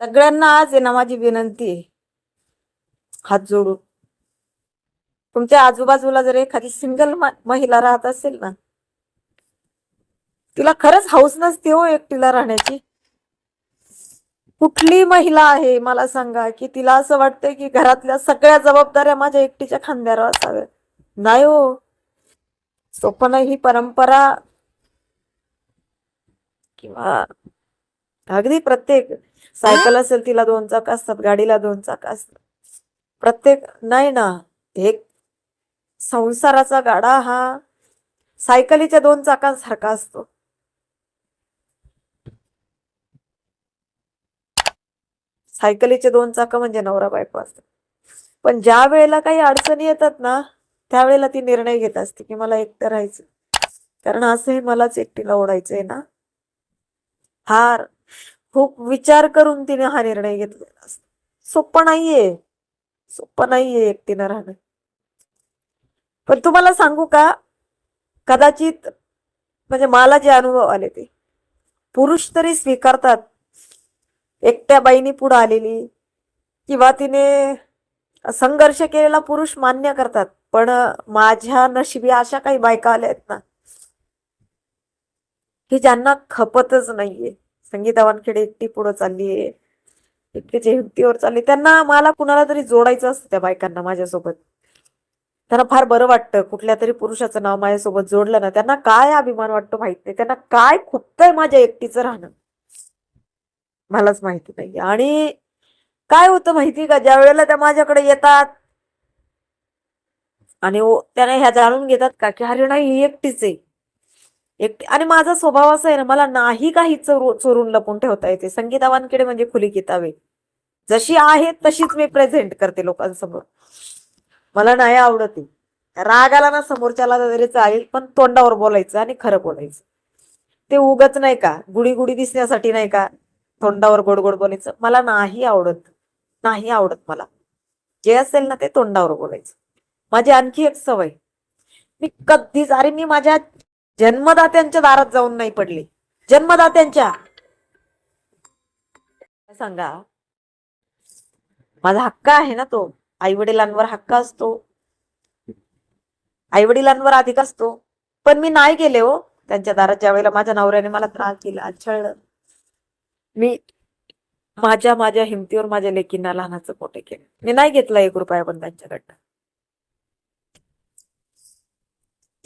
सगळ्यांना आज आहे ना माझी विनंती आहे. हात जोडून. तुमच्या आजूबाजूला जर एखादी सिंगल महिला राहत असेल ना तिला खरंच हाऊस नसते हो एकटीला राहण्याची. कुठली महिला आहे मला सांगा की तिला असं वाटतंय की घरातल्या सगळ्या जबाबदाऱ्या माझ्या एकटीच्या खांद्यावर असाव्या नाही हो. सोपं नाही ही परंपरा किंवा अगदी प्रत्येक सायकल असेल तिला दोन चाक असतात गाडीला दोन चाक असतात. प्रत्येक नाही ना एक संसाराचा गाडा हा सायकलीच्या दोन चाकांसारखा असतो. सायकलीचे दोन चाक म्हणजे नवरा बायको असतात. पण ज्या वेळेला काही अडचणी येतात ना त्यावेळेला ती निर्णय घेत असते की मला एकटं राहायचं. कारण असं हे मलाच एकटीला ओढायचंय ना. फार खूप विचार करून तिने हा निर्णय घेतलेला असतो. सोपं नाहीये. सोपं नाहीये एकटीनं राहणं. पण तुम्हाला सांगू का? कदाचित म्हणजे मला जे अनुभव आले ते. पुरुष तरी स्वीकारतात. एकट्या बाईनी पुढे आलेली किंवा तिने संघर्ष केलेला पुरुष मान्य करतात. पण माझ्या नशिबी अशा काही बायका आल्या आहेत ना की ज्यांना खपतच नाहीये. संगीता वानखेडे एकटी पुढे चाललीये एकटीच्या हिमतीवर चालली त्यांना मला कुणाला तरी जोडायचं असतं त्या बायकांना माझ्यासोबत. त्यांना फार बरं वाटतं कुठल्या तरी पुरुषाचं नाव माझ्यासोबत जोडलं ना त्यांना काय अभिमान वाटतो माहीत नाही त्यांना काय खुपतंय माझ्या एकटीचं राहणं? मलाच माहिती नाही आणि काय होतं माहिती का ज्या वेळेला त्या माझ्याकडे येतात आणि त्याने ह्या जाणून घेतात का की अरे नाही ही एकटीच आहे. एकटी आणि माझा स्वभाव असा आहे ना मला नाही काही चोरू चोरून लपून ठेवता येते. संगीता वानखेडे म्हणजे खुली किताबे. जशी आहे तशीच मी प्रेझेंट करते लोकांसमोर. मला नाही आवडत. राग आला ना समोरच्याला तरी चालेल पण तोंडावर बोलायचं आणि खरं बोलायचं. ते उगच नाही का? गुडी गुडी दिसण्यासाठी नाही का? तोंडावर गोड गोड बोलायचं. मला नाही आवडत. नाही आवडत मला. जे असेल ना ते तोंडावर बोलायचं. माझी आणखी एक सवय. मी कधीच अरे मी माझ्या जन्मदात्यांच्या दारात जाऊन नाही पडले. जन्मदात्यांच्या. सांगा? माझा हक्क आहे ना तो. आई वडिलांवर हक्क असतो. आई वडिलांवर अधिक असतो. पण मी नाही गेले हो. त्यांच्या दारात ज्या वेळेला माझ्या नवऱ्याने मला त्रास दिला छळलं मी माझ्या माझ्या हिमतीवर माझ्या लेकींना लहानाचं मोठे केलं. मी नाही घेतला एक रुपया पण त्यांच्याकडनं.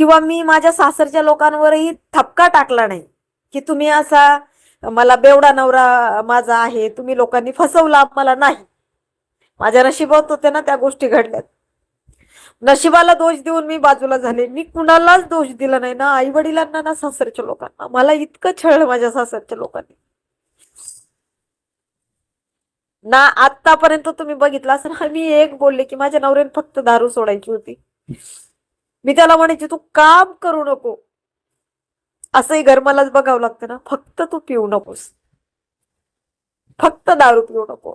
किंवा मी माझ्या सासरच्या लोकांवरही थपका टाकला नाही की तुम्ही असा मला बेवडा नवरा माझा आहे तुम्ही लोकांनी फसवला मला नाही. माझ्या नशिबात होते ना त्या गोष्टी घडल्यात. नशिबाला दोष देऊन मी बाजूला झाले. मी कुणालाच दोष दिला नाही ना आई वडिलांना ना सासरच्या लोकांना. मला इतकं छळलं माझ्या सासरच्या लोकांनी. ना आतापर्यंत तुम्ही बघितलं असं मी एक बोलले की माझ्या नवऱ्याने फक्त दारू सोडायची होती. मी त्याला म्हणायचे तू काम करू नको. असंही घर मलाच बघावं लागतं ना. फक्त तू पिऊ नकोस. फक्त दारू पिऊ नको.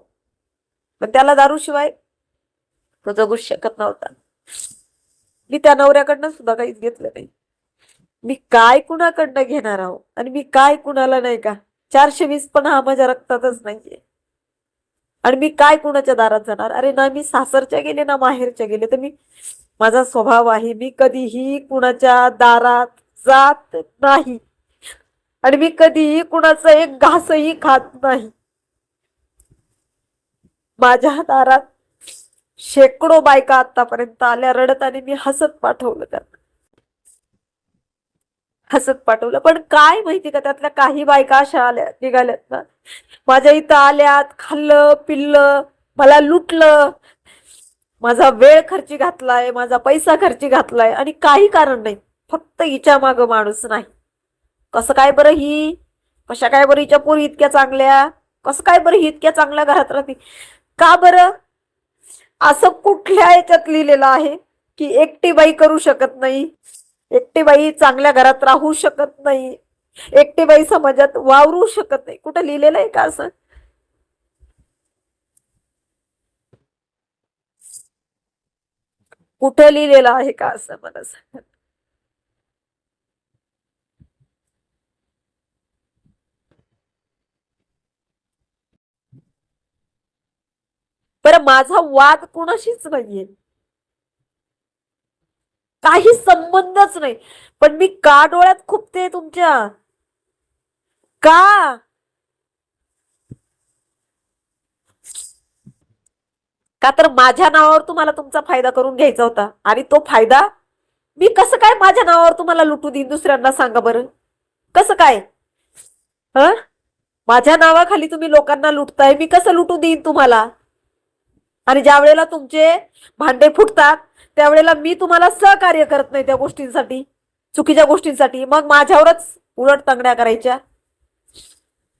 पण त्याला दारू शिवाय तो जगूच शकत नव्हता. मी त्या नवऱ्याकडनं सुद्धा काहीच घेतलं नाही. मी काय कुणाकडनं घेणार आहो? आणि मी काय कुणाला नाही का? चारशे वीस पण हा माझ्या रक्तातच नाहीये. आणि मी काय कुणाच्या दारात जाणार? अरे ना मी सासरच्या गेले ना माहेरच्या गेले तर मी माझा स्वभाव आहे मी कधीही कुणाच्या दारात जात नाही. आणि मी कधीही कुणाचा एक घासही खात नाही. माझ्या दारात शेकडो बायका आतापर्यंत आल्या रडत आणि मी हसत पाठवलं त्यांना. हसत पाठवलं. पण काय माहिती का त्यातल्या काही बायका अशा आल्या निघाल्यात ना. माझ्या इथं आल्यात खाल्लं पिल्लं मला लुटलं माझा वेळ खर्ची घातलाय माझा पैसा खर्ची घातलाय आणि काही कारण नाही. फक्त हिच्या मागं माणूस नाही. कसं काय बरं ही? कशा काय बरं हिच्या पोरी इतक्या चांगल्या? कसं काय बरं ही इतक्या चांगल्या घरात राहते? का बरं? असं कुठल्या याच्यात लिहिलेलं आहे की एकटी बाई करू शकत नाही? एकटी बाई चांगल्या घरात राहू शकत नाही. एकटी बाई समाजात वावरू शकत नाही. कुठं लिहिलेलं आहे का असं? कुठं लिहिलेलं आहे का असं मला सांगत बरं माझा वाद कोणाशीच नाहीये. काही संबंधच नाही. पण मी का डोळ्यात खुपते तुमच्या? का? का तर माझ्या नावावर तुम्हाला तुमचा फायदा करून घ्यायचा होता. आणि तो फायदा मी कसं काय माझ्या नावावर तुम्हाला लुटू देईन दुसऱ्यांना सांगा बरं. कसं काय? ह? माझ्या नावाखाली तुम्ही लोकांना लुटताय मी कसं लुटू देईन तुम्हाला? आणि ज्या वेळेला तुमचे भांडे फुटतात त्यावेळेला मी तुम्हाला सहकार्य करत नाही त्या गोष्टींसाठी चुकीच्या गोष्टींसाठी. मग माझ्यावरच उलट तंगड्या करायच्या.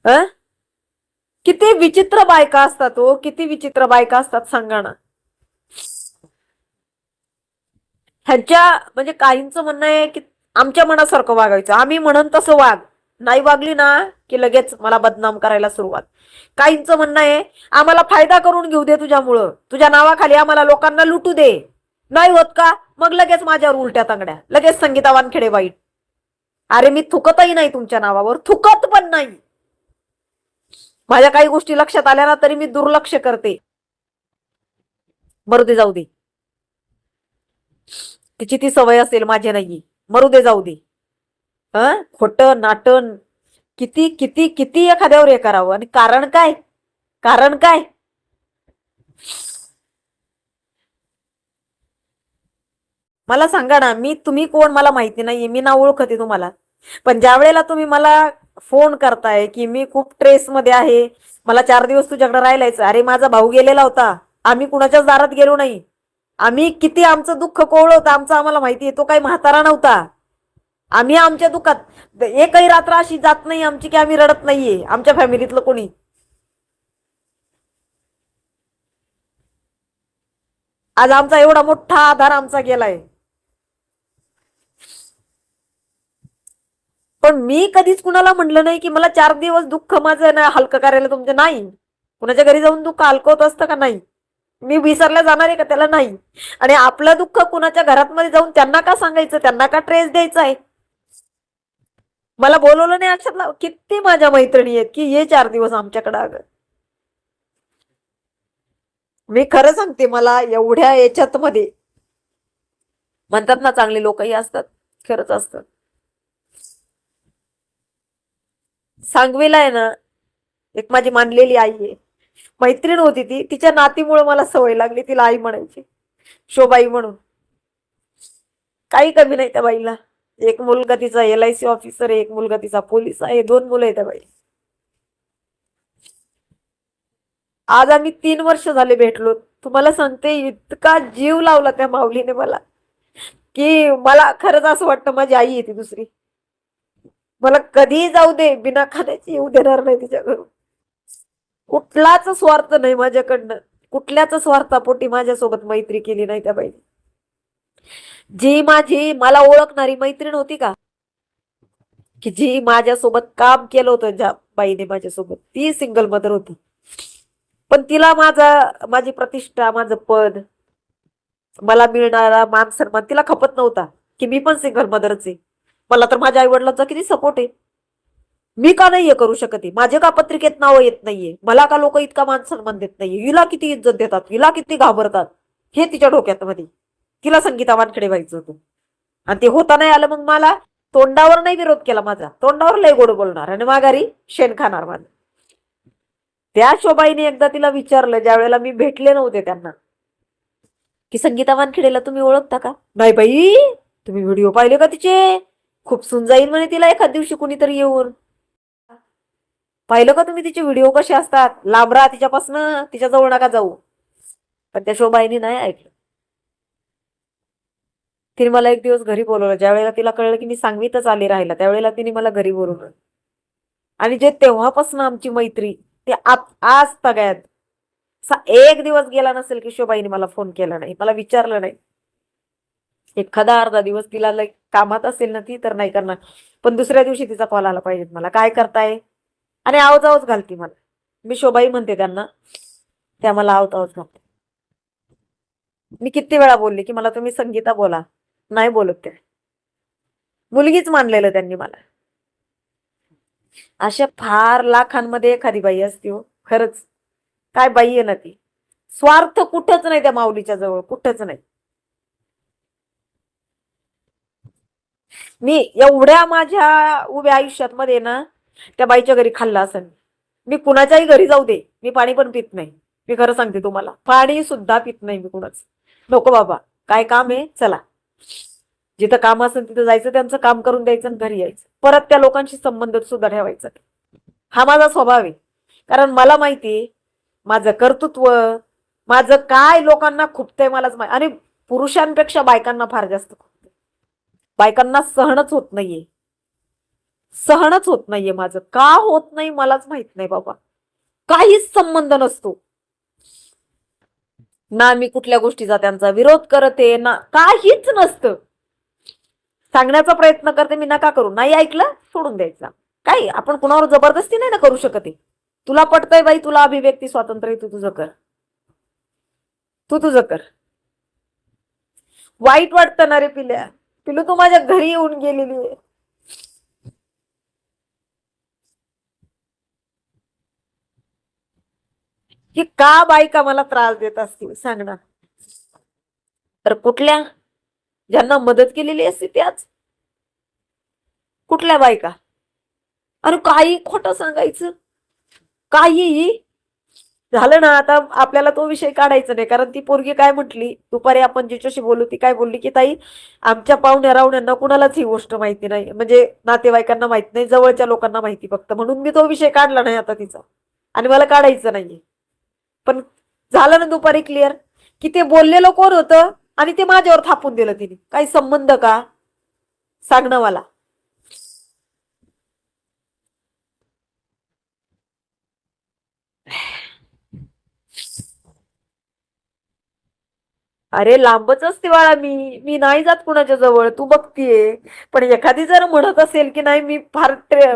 अ किती विचित्र बायका असतात हो किती विचित्र बायका असतात सांगा ना. ह्यांच्या म्हणजे काहींचं म्हणणं आहे की आमच्या मनासारखं वागायचं. आम्ही म्हणन तसं वाग. नाही वागली ना की लगेच मला बदनाम करायला सुरुवात. काहींचं म्हणणं आहे आम्हाला फायदा करून घेऊ दे तुझ्यामुळं. तुझ्या नावाखाली आम्हाला लोकांना लुटू दे. नाही होत का? मग लगेच माझ्यावर उलट्या तांगड्या. लगेच संगीता वानखेडे वाईट. अरे मी थुकतही नाही तुमच्या नावावर. थुकत पण नाही. माझ्या काही गोष्टी लक्षात आल्या ना तरी मी दुर्लक्ष करते. मरू दे जाऊ दे. तिची ती सवय असेल माझी नाही मरू दे जाऊ दे. हं खोट नाटण किती किती किती एखाद्यावर हे करावं? आणि कारण काय? कारण काय? मला सांगा ना मी तुम्ही कोण? मला माहिती नाहीये. मी ना ओळखते तुम्हाला. पण ज्या वेळेला तुम्ही मला फोन करताय की मी खूप ट्रेस मध्ये आहे मला चार दिवस तुझ्याकडे राहिलायचं अरे माझा भाऊ गेलेला होता आम्ही कुणाच्याच दारात गेलो नाही. आम्ही किती आमचं दुःख कोवळ होतं आमचं आम्हाला माहिती आहे तो काही म्हातारा नव्हता. आम्ही आमच्या दुःखात एकही रात्र अशी जात नाही आमची की आम्ही रडत नाहीये आमच्या फॅमिलीतलं कोणी. आज आमचा एवढा मोठा आधार आमचा गेलाय. पण मी कधीच कुणाला म्हणलं नाही की मला चार दिवस दुःख माझं ना हलकं करायला तुमचं नाही. कुणाच्या घरी जाऊन दुःख हलकवत असतं का नाही? मी विसरल्या जाणार आहे का त्याला नाही? आणि आपलं दुःख कुणाच्या घरात मध्ये जाऊन त्यांना का सांगायचं? त्यांना का ट्रेस द्यायचा आहे? मला बोलवलं नाही अक्षातला किती माझ्या मैत्रिणी आहेत की ये चार दिवस आमच्याकडे अगं. मी खरं सांगते मला एवढ्या याच्यात मध्ये म्हणतात ना चांगले लोकही असतात खरंच असतात. सांगवीला आहे ना एक माझी मानलेली आई आहे. मैत्रीण होती ती तिच्या नातीमुळे मला सवय लागली तिला आई म्हणायची शोबाई म्हणून. काही कमी नाही त्या बाईला. एक मुलगा तिचा एल आय सी ऑफिसर आहे एक मुलगा तिचा पोलीस आहे दोन मुलं आहे त्या बाई आज आम्ही तीन वर्ष झाले भेटलो. तुम्हाला सांगते इतका जीव लावला त्या माऊलीने मला की मला खरंच असं वाटतं माझी आई आहे ती दुसरी. मला कधीही जाऊ दे बिना खाण्याची येऊ देणार नाही तिच्या घरून कुठलाच स्वार्थ नाही माझ्याकडनं. कुठल्याच स्वार्थापोटी माझ्यासोबत मैत्री केली नाही त्या बाईने. जी माझी मला ओळखणारी मैत्रीण होती का? की जी माझ्यासोबत काम केलं होतं ज्या बाईने माझ्यासोबत ती सिंगल मदर होती. पण तिला माझा माझी प्रतिष्ठा माझं पद मला मिळणारा मान सन्मान तिला खपत नव्हता की मी पण सिंगल मदरच आहे मला तर माझ्या आईवडिलांचा किती सपोर्ट आहे. मी का नाही हे करू शकत माझे का पत्रिकेत नाव येत नाहीये? मला का लोक इतका मान सन्मान देत नाहीये? हिला किती इज्जत देतात? हिला किती घाबरतात? हे तिच्या डोक्यात मध्ये तिला संगीता वानखेडे व्हायचं होतं. आणि ते होता नाही आलं मग मला तोंडावर नाही विरोध केला माझा. तोंडावर लय गोड बोलणार आणि माघारी शेण खाणार माझं. त्या शोभाईने एकदा तिला विचारलं ज्या वेळेला मी भेटले नव्हते त्यांना की संगीता वानखेडेला तुम्ही ओळखता का? नाही बाई तुम्ही व्हिडिओ पाहिले का तिचे? खूप सुन जाईल म्हणे तिला एखाद दिवशी कुणीतरी येऊन. पाहिलं का तुम्ही तिचे व्हिडिओ कसे असतात? लांब राहा तिच्यापासनं तिच्या जवळ नका जाऊ. पण त्या शोबाईने नाही ऐकलं. तिने मला एक दिवस घरी बोलवलं. ज्या वेळेला तिला कळलं की मी सांगवीतच आले राहिला त्यावेळेला तिने मला घरी बोलवलं. आणि जे तेव्हापासून आमची मैत्री ते आज तगायत. एक दिवस गेला नसेल की शोभाईने मला फोन केला नाही मला विचारलं नाही. एखादा अर्धा दिवस तिला लाईक कामात असेल ना ती तर नाही करणार. पण दुसऱ्या दिवशी तिचा कॉल आला पाहिजे मला. काय करताय? आणि आवाज आवाज घालती मला. मी शोभाई म्हणते त्यांना. त्या मला आवाज आवाज घालते. मी किती वेळा बोलले की मला तुम्ही संगीता बोला. नाही बोलत त्या मुलगीच मानलेलं त्यांनी मला. अशा फार लाखांमध्ये एखादी बाई असते हो. खरंच. काय बाई आहे ना ती. स्वार्थ कुठंच नाही त्या माऊलीच्या जवळ. कुठंच नाही. मी एवढ्या माझ्या उभ्या आयुष्यात मध्ये ना त्या बाईच्या घरी खाल्ला असेल मी कुणाच्याही घरी जाऊ दे. मी पाणी पण पित नाही. मी खरं सांगते तुम्हाला. पाणी सुद्धा पित नाही मी कुणाच. नको बाबा. काय काम आहे? चला. जिथं काम असेल तिथं जायचं त्यांचं काम करून द्यायचं आणि घरी यायचं. परत त्या लोकांशी संबंध सुद्धा ठेवायचा. हा माझा स्वभाव आहे. कारण मला माहिती माझं कर्तृत्व माझं काय लोकांना खुपतंय मलाच माहिती. आणि पुरुषांपेक्षा बायकांना फार जास्त बायकांना सहनच होत नाहीये. सहनच होत नाहीये माझं. का होत नाही मलाच माहीत नाही बाबा. काहीच संबंध नसतो. ना मी कुठल्या गोष्टीचा त्यांचा विरोध करते ना काहीच नसतं. सांगण्याचा प्रयत्न करते मी नका करू. नाही ऐकलं? सोडून द्यायचा. काय? आपण कुणावर जबरदस्ती नाही ना करू शकत आहे तुला पटतंय बाई तुला अभिव्यक्ती स्वातंत्र्य आहे, तू तुझं कर. तू तुझं कर. वाईट वाटतं ना रे पिल्या. पिलू तू माझ्या घरी येऊन गेलेली आहे. की का बायका मला त्रास देत असतील सांग ना. तर कुठल्या? ज्यांना मदत केलेली असते त्याच कुठल्या बायका? अरे काही खोटं सांगायचं? काहीही झालं ना आता आपल्याला तो विषय काढायचा नाही. कारण ती पोरगी काय म्हटली? दुपारी आपण जिच्याशी बोलू ती काय बोलली की ताई आमच्या पाहुण्या रावण्यांना कुणालाच ही गोष्ट माहिती नाही. म्हणजे नातेवाईकांना माहीत नाही जवळच्या लोकांना माहिती फक्त. म्हणून मी तो विषय काढला नाही आता तिचा. आणि मला काढायचं नाहीये. पण झालं ना दुपारी क्लिअर की ते बोललेलं कोण होतं? आणि ते माझ्यावर थापून दिलं तिने. काही संबंध का? सांगणं मला. अरे लांबच असते बाळा मी मी नाही जात कुणाच्या जवळ तू बघतीये. पण एखादी जर म्हणत असेल की नाही मी फार ट्रे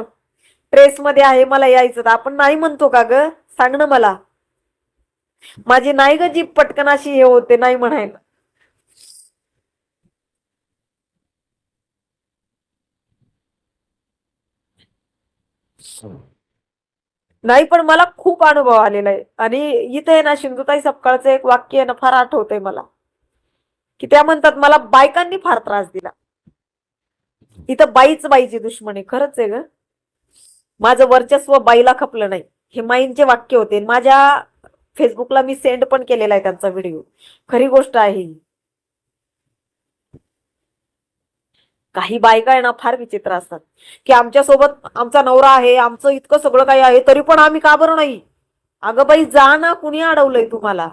ट्रेसमध्ये आहे मला यायचं तर आपण नाही म्हणतो का ग? सांग ना मला. माझी नाही ग जी पटकन अशी हे होते नाही म्हणायला. नाही पण मला खूप अनुभव आलेला आहे. आणि इथे आहे ना सिंधुताई सपकाळचं एक वाक्य आहे ना फार आठवतंय मला. की त्या म्हणतात मला बायकांनी फार त्रास दिला. इथं बाईच बाईची दुश्मनी खरंच आहे ग. माझं वर्चस्व बाईला खपलं नाही. हे माईंचे वाक्य होते. माझ्या फेसबुकला मी सेंड पण केलेला आहे त्यांचा व्हिडिओ. खरी गोष्ट आहे काही बायका आहे ना फार विचित्र असतात. की आमच्यासोबत आमचा नवरा आहे आमचं इतकं सगळं काही आहे तरी पण आम्ही का बरं नाही? अगं बाई जा ना कुणी अडवलंय तुम्हाला?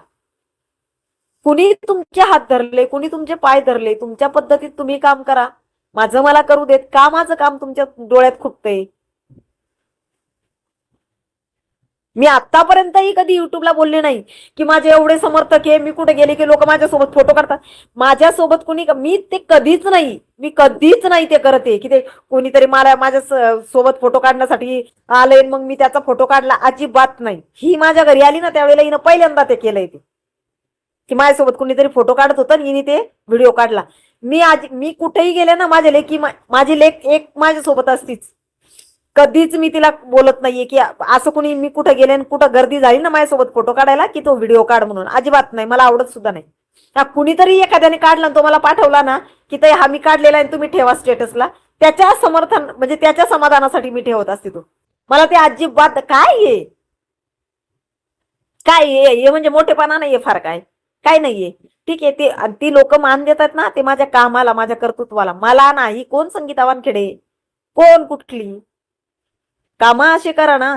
कुणी तुमचे हात धरले कुणी तुमचे पाय धरले तुमच्या पद्धतीत तुम्ही काम करा. माझं मला करू देत का माझं काम तुमच्या डोळ्यात खुपतंय मी आतापर्यंतही कधी युट्यूबला बोलले नाही की माझे एवढे समर्थक आहे मी कुठे गेले की लोक माझ्यासोबत फोटो काढतात? माझ्यासोबत कुणी मी ते कधीच नाही मी कधीच नाही ते करते की ते कोणीतरी मला माझ्या सोबत फोटो काढण्यासाठी आले मग मी त्याचा फोटो काढला अजिबात नाही. ही माझ्या घरी आली ना त्यावेळेला हिनं पहिल्यांदा ते केलंय ते. की माझ्यासोबत कुणीतरी फोटो काढत होतं आणि हिने ते व्हिडिओ काढला. मी आज मी कुठेही गेले ना माझे लेखी माझी लेख एक माझ्यासोबत असतीच. कधीच मी तिला बोलत नाहीये की असं कुणी मी कुठं गेले आणि कुठं गर्दी झाली ना माझ्यासोबत फोटो काढायला की तो व्हिडिओ काढ म्हणून. अजिबात नाही मला आवडत सुद्धा नाही. हा कुणीतरी एखाद्याने काढला आणि तो मला पाठवला ना की ते हा मी काढलेला आहे आणि तुम्ही ठेवा स्टेटसला त्याच्या समर्थन म्हणजे त्याच्या समाधानासाठी मी ठेवत असते तो. मला ते अजिबात काय ये काय ये म्हणजे मोठेपणा नाहीये फार काय. काय नाहीये. ठीक आहे ते आणि ती लोक मान देतात ना ते माझ्या कामाला माझ्या कर्तृत्वाला. मला नाही कोण संगीता वानखेडे कोण कुठली? कामा असे करा ना.